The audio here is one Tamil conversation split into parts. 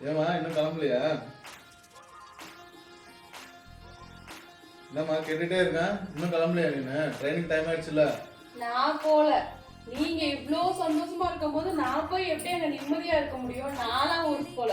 ஏமா இன்னும் கிளம்பலையா? என்னம்மா கேட்டுட்டே இருக்கேன் இன்னும் கிளம்பலையா நீனு? ட்ரைனிங் டைம் ஆயிடுச்சுல நான் போல. நீங்க இவ்வளோ சந்தோஷமா இருக்கும்போது நான் போய் எப்படி அங்க நிம்மதியா இருக்க முடியும்? நானும் ஊருக்கு போல.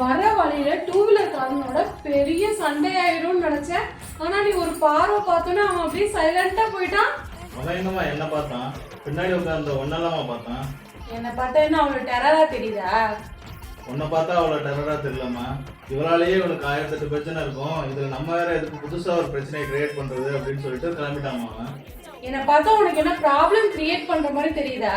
வர வழியில டூ வீலர் காரனோட பெரிய சண்டை ஆயிடும்னு நினைச்சேன். ஆனா நீ ஒரு பார்வை பார்த்தோன்னா அவன் அப்படியே சைலண்டா போயிட்டான். அவன் என்னம்மா என்ன பார்த்தான்? பின்னாடி உட்கார்ந்த ஒன்னெல்லாமா பார்த்தான்? என்னை பார்த்தா என்ன அவ்வளவு டெரரா தெரியுதா? உன்னை பார்த்தா அவ்வளோ டெரரா தெரியலம்மா. இவராலேயே உனக்கு ஆயிரத்தெட்டு பிரச்சனை இருக்கும். இதுல நம்ம வேற எதுக்கு புதுசா ஒரு பிரச்சனையை கிரியேட் பண்றது அப்படின்னு சொல்லிட்டு கிளம்பிட்டாமா என்னை பார்த்தா உனக்கு என்ன ப்ராப்ளம் கிரியேட் பண்ற மாதிரி தெரியுதா?